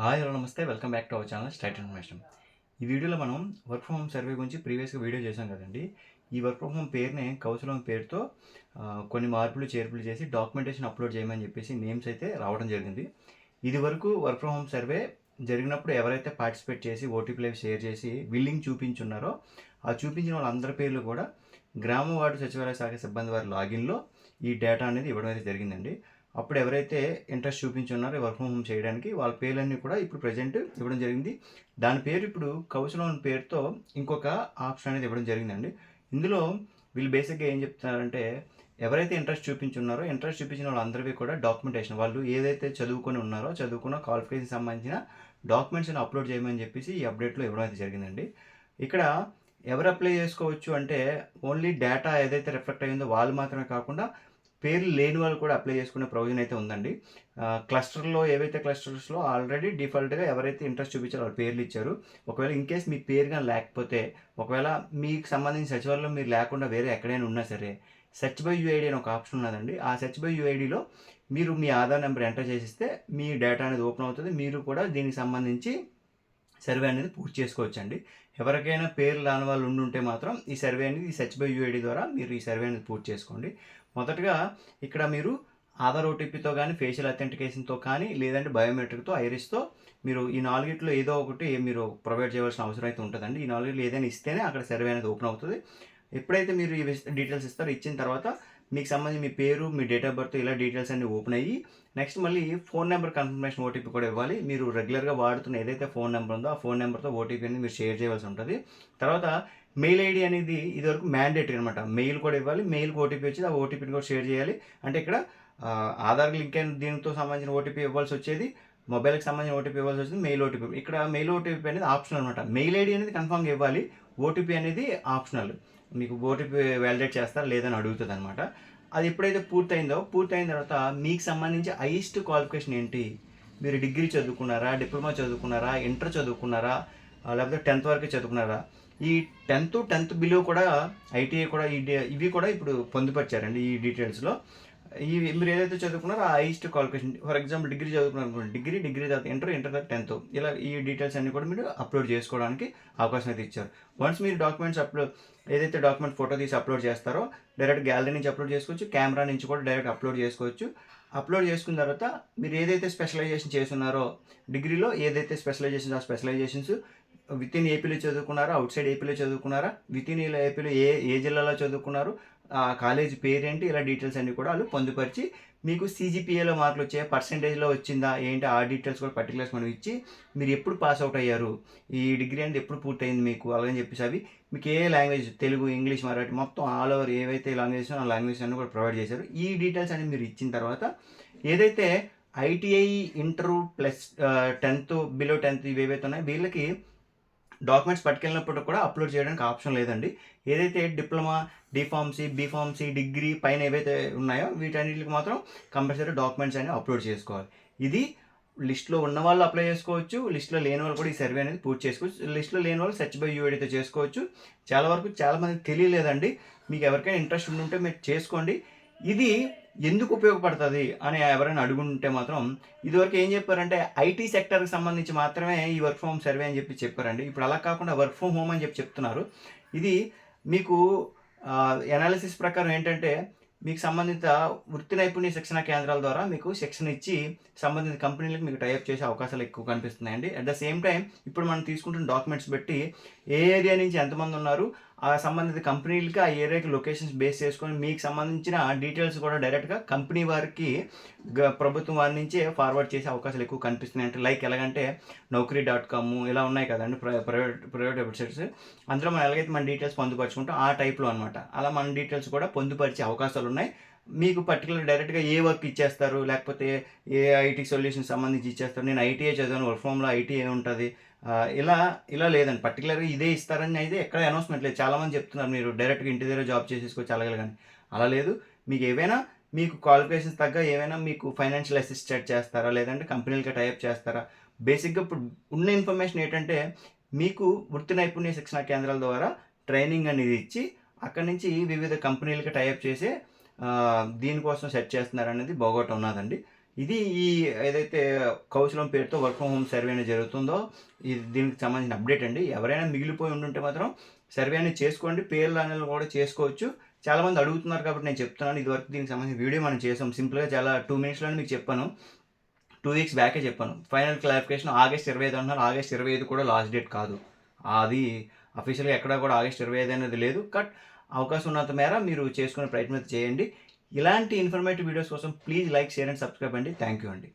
Hi hello namaste. Welcome back to our channel straight information. ఈ వీడియోలో మనం work from home survey గురించి ప్రీవియస్గా వీడియో చేశాం కదండి. ఈ వర్క్ ఫ్రమ్ హోమ్ పేరునే కౌశలం పేరుతో కొన్ని మార్పులు చేర్పులు చేసి డాక్యుమెంటేషన్ అప్లోడ్ చేయమని చెప్పేసి నేమ్స్ అయితే రావడం జరిగింది. ఇది వరకు వర్క్ ఫ్రమ్ హోమ్ సర్వే జరిగినప్పుడు ఎవరైతే పార్టిసిపేట్ చేసి ఓటీపీలు షేర్ చేసి విల్లింగ్ చూపించున్నారో ఆ చూపించిన వాళ్ళందరి పేర్లు కూడా గ్రామ వార్డు సచివాలయ శాఖ సిబ్బంది వారి లాగిన్లో ఈ డేటా అనేది ఇవ్వడం అయితే జరిగిందండి. అప్పుడు ఎవరైతే ఇంట్రెస్ట్ చూపించున్నారో వర్క్ ఫ్రమ్ హోమ్ చేయడానికి వాళ్ళ పేర్లన్నీ కూడా ఇప్పుడు ప్రజెంట్ ఇవ్వడం జరిగింది. దాని పేరు ఇప్పుడు కౌశలం పేరుతో ఇంకొక ఆప్షన్ అనేది ఇవ్వడం జరిగిందండి. ఇందులో వీళ్ళు బేసిక్గా ఏం చెప్తున్నారంటే ఎవరైతే ఇంట్రెస్ట్ చూపించున్నారో ఇంట్రెస్ట్ చూపించిన వాళ్ళందరికీ కూడా డాక్యుమెంటేషన్. వాళ్ళు ఏదైతే చదువుకొని ఉన్నారో చదువుకున్న క్వాలిఫికేషన్ సంబంధించిన డాక్యుమెంట్స్ని అప్లోడ్ చేయమని చెప్పేసి ఈ అప్డేట్లో ఇవ్వడం అయితే జరిగిందండి. ఇక్కడ ఎవరు అప్లై చేసుకోవచ్చు అంటే ఓన్లీ డేటా ఏదైతే రిఫ్లెక్ట్ అయ్యిందో వాళ్ళు మాత్రమే కాకుండా పేర్లు లేని వాళ్ళు కూడా అప్లై చేసుకునే ప్రొవిజన్ అయితే ఉందండి. క్లస్టర్లో ఏవైతే క్లస్టర్స్లో ఆల్రెడీ డిఫాల్ట్గా ఎవరైతే ఇంట్రెస్ట్ చూపించారో వాళ్ళ పేర్లు ఇచ్చారు. ఒకవేళ ఇన్ కేస్ మీ పేరు కానీ లేకపోతే ఒకవేళ మీకు సంబంధించిన సచివాలయంలో మీరు లేకుండా వేరే ఎక్కడైనా ఉన్నా సరే సెర్చ్ బై యూఐడి అని ఒక ఆప్షన్ ఉన్నదండి. ఆ సెర్చ్ బై యూఐడిలో మీరు మీ ఆధార్ నెంబర్ ఎంటర్ చేసిస్తే మీ డేటా అనేది ఓపెన్ అవుతుంది. మీరు కూడా దీనికి సంబంధించి సర్వే అనేది పూర్తి చేసుకోవచ్చండి. ఎవరికైనా పేరు రాని వాళ్ళు ఉండుంటే మాత్రం ఈ సర్వే అనేది ఈ బై యూఐడి ద్వారా మీరు ఈ సర్వే అనేది పూర్తి చేసుకోండి. మొదటగా ఇక్కడ మీరు ఆధార్ ఓటీపీతో కానీ ఫేషియల్ అథెంటికేషన్తో కానీ లేదంటే బయోమెట్రిక్తో ఐరిస్తో మీరు ఈ నాలుగిట్లో ఏదో ఒకటి మీరు ప్రొవైడ్ చేయవలసిన అవసరం అయితే ఉంటుందండి. ఈ నాలుగిట్లో ఏదైనా ఇస్తేనే అక్కడ సర్వే అనేది ఓపెన్ అవుతుంది. ఎప్పుడైతే మీరు ఈ డీటెయిల్స్ ఇస్తారో ఇచ్చిన తర్వాత మీకు సంబంధించి మీ పేరు మీ డేట్ ఆఫ్ బర్త్ ఇలా డీటెయిల్స్ అన్ని ఓపెన్ అయ్యి నెక్స్ట్ మళ్ళీ ఫోన్ నెంబర్ కన్ఫర్మేషన్ ఓటీపీ కూడా ఇవ్వాలి. మీరు రెగ్యులర్గా వాడుతున్న ఏదైతే ఫోన్ నెంబర్ ఉందో ఆ ఫోన్ నెంబర్తో ఓటీపీ అనేది మీరు షేర్ చేయవలసి ఉంటుంది. తర్వాత మెయిల్ ఐడి అనేది ఇదివరకు మ్యాండేటరీ అనమాట మెయిల్ కూడా ఇవ్వాలి. మెయిల్కి ఓటీపీ వచ్చి ఆ ఓటీపీని కూడా షేర్ చేయాలి. అంటే ఇక్కడ ఆధార్ లింక్ అయిన దీనితో సంబంధించిన ఓటీపీ ఇవ్వాల్సి వచ్చేది మొబైల్కి సంబంధించిన ఓటీపీ ఇవ్వాల్సి వచ్చింది మెయిల్ ఓటీపీ ఇక్కడ మెయిల్ ఓటీపీ అనేది ఆప్షనల్ అనమాట మెయిల్ ఐడి అనేది కన్ఫామ్గా ఇవ్వాలి. ఓటీపీ అనేది ఆప్షనల్ మీకు ఓటీపీ వ్యాలిడేట్ చేస్తారా లేదని అడుగుతుంది అనమాట అది ఎప్పుడైతే పూర్తయిందో పూర్తయిన తర్వాత మీకు సంబంధించి హైయెస్ట్ క్వాలిఫికేషన్ ఏంటి? మీరు డిగ్రీ చదువుకున్నారా డిప్లొమా చదువుకున్నారా ఇంటర్ చదువుకున్నారా లేకపోతే టెన్త్ వరకు చదువుకున్నారా? ఈ టెన్త్ టెన్త్ బిలో కూడా ఐటీఐ కూడా ఈ ఇవి కూడా ఇప్పుడు పొందుపరిచారండి ఈ డీటెయిల్స్లో ఈ మీరు ఏదైతే చదువుకున్నారో ఆ highest qualification for example degree చదువుకున్నారు అనుకోండి డిగ్రీ డిగ్రీ తర్వాత ఇంటర్ ఇంటర్ తర్వాత టెన్త్. ఇలా ఈ డీటెయిల్స్ అన్ని కూడా మీరు అప్లోడ్ చేసుకోవడానికి అవకాశం అయితే ఇచ్చారు. వన్స్ మీరు డాక్యుమెంట్స్ అప్లోడ్ ఏదైతే డాక్యుమెంట్ ఫోటో తీసి అప్లోడ్ చేస్తారో డైరెక్ట్ గ్యాలరీ నుంచి అప్లోడ్ చేసుకోవచ్చు కెమెరా నుంచి కూడా డైరెక్ట్ అప్లోడ్ చేసుకోవచ్చు. అప్లోడ్ చేసుకున్న తర్వాత మీరు ఏదైతే స్పెషలైజేషన్ చేస్తున్నారో డిగ్రీలో ఏదైతే స్పెషలైజేషన్స్ ఆ స్పెషలైజేషన్స్ విత్ ఇన్ ఏపీలో చదువుకున్నారా అవుట్ సైడ్ ఏపీలో చదువుకున్నారా విత్ ఇన్ ఏపీలో ఏ ఏ జిల్లాలో చదువుకున్నారు కాలేజ్ పేరేంటి ఇలా డీటెయిల్స్ అన్ని కూడా వాళ్ళు పొందుపరిచి మీకు సీజీపీఏలో మార్కులు వచ్చే పర్సంటేజ్లో వచ్చిందా ఏంటి ఆ డీటెయిల్స్ కూడా పర్టికులర్స్ మనం ఇచ్చి మీరు ఎప్పుడు పాస్ అవుట్ అయ్యారు ఈ డిగ్రీ అనేది ఎప్పుడు పూర్తయింది మీకు అలాగని చెప్పేసి అవి మీకు ఏ లాంగ్వేజ్ తెలుగు ఇంగ్లీష్ మరాఠీ మొత్తం ఆల్ ఓవర్ ఏవైతే లాంగ్వేజ్ ఆ లాంగ్వేజ్ అన్ని కూడా ప్రొవైడ్ చేశారు. ఈ డీటెయిల్స్ అనేది మీరు ఇచ్చిన తర్వాత ఏదైతే ITI inter plus tenth below tenth ఇవి ఏవైతే ఉన్నాయో వీళ్ళకి డాక్యుమెంట్స్ పట్టుకెళ్ళినప్పుడు కూడా అప్లోడ్ చేయడానికి ఆప్షన్ లేదండి. ఏదైతే డిప్లొమా డిఫార్మసీ బీఫార్మసీ డిగ్రీ పైన ఏవైతే ఉన్నాయో వీటన్నిటికి మాత్రం కంపల్సరీ డాక్యుమెంట్స్ అనేవి అప్లోడ్ చేసుకోవాలి. ఇది లిస్ట్లో ఉన్న వాళ్ళు అప్లై చేసుకోవచ్చు లిస్ట్లో లేని వాళ్ళు కూడా ఈ సర్వే అనేది పూర్తి చేసుకోవచ్చు లిస్ట్లో లేని వాళ్ళు సెర్చ్ బై అయితే చేసుకోవచ్చు. చాలా వరకు చాలా మందికి తెలియలేదండి. మీకు ఎవరికైనా ఇంట్రెస్ట్ ఉంటే మీరు చేసుకోండి. ఇది ఎందుకు ఉపయోగపడుతుంది అని ఎవరైనా అడుగుంటే మాత్రం ఇదివరకు ఏం చెప్పారంటే ఐటీ సెక్టర్కి సంబంధించి మాత్రమే ఈ వర్క్ ఫ్రమ్ సర్వే అని చెప్పి చెప్పారండి. ఇప్పుడు అలా కాకుండా వర్క్ ఫ్రమ్ హోమ్ అని చెప్పి చెప్తున్నారు. ఇది మీకు ఎనాలిసిస్ ప్రకారం ఏంటంటే మీకు సంబంధిత వృత్తి నైపుణ్య శిక్షణ కేంద్రాల ద్వారా మీకు శిక్షణ ఇచ్చి సంబంధిత కంపెనీలకు మీకు టైప్ చేసే అవకాశాలు ఎక్కువ కనిపిస్తున్నాయండి. అట్ ద సేమ్ టైం ఇప్పుడు మనం తీసుకుంటున్న డాక్యుమెంట్స్ బట్టి ఏ ఏరియా నుంచి ఎంతమంది ఉన్నారు ఆ సంబంధిత కంపెనీలకి ఆ ఏరియాకి లొకేషన్స్ బేస్ చేసుకొని మీకు సంబంధించిన డీటెయిల్స్ కూడా డైరెక్ట్గా కంపెనీ వారికి గ- ప్రభుత్వం వారి నుంచి ఫార్వర్డ్ చేసే అవకాశాలు ఎక్కువ కనిపిస్తున్నాయి. అంటే లైక్ ఎలాగంటే నౌకరీ డాట్ కామ్ ఇలా ఉన్నాయి కదండి ప్ర- ప్రైవేట్ ప్రైవేట్ వెబ్సైట్స్. అందులో మనం ఎలాగైతే మన డీటెయిల్స్ పొందుపరుచుకుంటాం ఆ టైప్లో అనమాట అలా మన డీటెయిల్స్ కూడా పొందుపరిచే అవకాశాలు ఉన్నాయి. మీకు పర్టికులర్ డైరెక్ట్గా ఏ వర్క్ ఇచ్చేస్తారు? లేకపోతే ఏ ఐటీ సొల్యూషన్ సంబంధించి ఇచ్చేస్తారు? నేను ఐటీఏ చదివాను వర్క్ ఫ్రమ్లో ఐటీఐ ఉంటుంది? ఇలా ఇలా లేదండి. పర్టికులర్గా ఇదే ఇస్తారని అయితే ఎక్కడ అనౌన్స్మెంట్ లేదు. చాలామంది చెప్తున్నారు మీరు డైరెక్ట్గా ఇంటి దగ్గర జాబ్ చేసేసుకోవచ్చు అలాగే కానీ అలా లేదు. మీకు ఏవైనా మీకు క్వాలిఫికేషన్స్ తగ్గ ఏమైనా మీకు ఫైనాన్షియల్ అసిస్టెంట్ చేస్తారా? లేదంటే కంపెనీలకి టైప్ చేస్తారా? బేసిక్గా ఇప్పుడు ఉన్న ఇన్ఫర్మేషన్ ఏంటంటే మీకు వృత్తి నైపుణ్య శిక్షణ కేంద్రాల ద్వారా ట్రైనింగ్ అనేది ఇచ్చి అక్కడి నుంచి వివిధ కంపెనీలకి టైప్ చేసి దీనికోసం సెట్ చేస్తున్నారు అనేది బోగోట ఉన్నదండి. ఇది ఈ ఏదైతే కౌశలం పేరుతో వర్క్ ఫ్రమ్ హోమ్ సర్వే అనేది జరుగుతుందో ఇది దీనికి సంబంధించిన అప్డేట్ అండి. ఎవరైనా మిగిలిపోయి ఉండుంటే మాత్రం సర్వే అనేది చేసుకోండి. పేర్లు అనేది కూడా చేసుకోవచ్చు. చాలామంది అడుగుతున్నారు కాబట్టి నేను చెప్తున్నాను. ఇదివరకు దీనికి సంబంధించిన వీడియో మనం చేసాం సింపుల్గా చాలా టూ మినిట్స్లోనే మీకు చెప్పాను. టూ వీక్స్ బ్యాకే చెప్పాను. ఫైనల్ క్లారిఫికేషన్ ఆగస్ట్ ఇరవై ఐదు అంటున్నారు. ఆగస్ట్ ఇరవై ఐదు కూడా లాస్ట్ డేట్ కాదు. అది అఫీషియల్గా ఎక్కడా కూడా ఆగస్ట్ ఇరవై ఐదు అనేది లేదు. కట్ అవకాశం ఉన్నంత మేర మీరు చేసుకునే ప్రయత్నం చేయండి. ఇలాంటి ఇన్ఫర్మేటివ్ వీడియోస్ కోసం please like share and subscribe అండి. థ్యాంక్ యూ అండి.